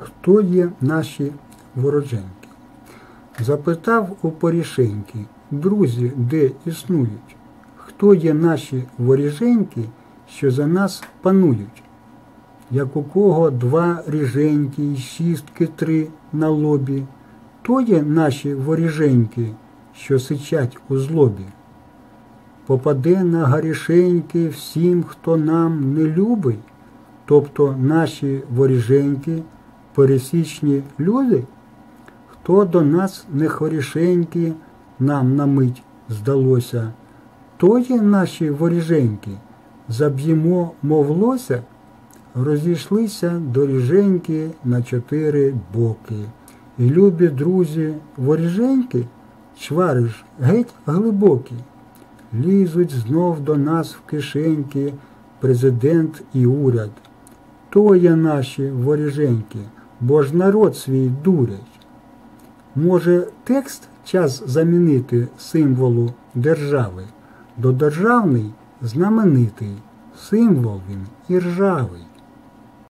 хто є наші вороженьки. Запитав у Порішеньки, друзі, де існують, хто є наші воріженьки, що за нас панують, як у кого два ріженьки і шістки три на лобі, то є наші воріженьки, що сичать у злобі. Попаде на гарішеньки всім, хто нам не любить, тобто наші воріженьки, пересічні люди, хто до нас не хорішенькі, нам на мить здалося, то є наші воріженьки, заб'ємо, мов лося, розійшлися доріженьки на чотири боки. І любі друзі, воріженьки, чвариш геть глибокі. Лізуть знов до нас в кишеньки президент і уряд. То є наші воріженьки, бо ж народ свій дурять. Може, текст час замінити символу держави, до державний знаменитий, символ він і ржавий.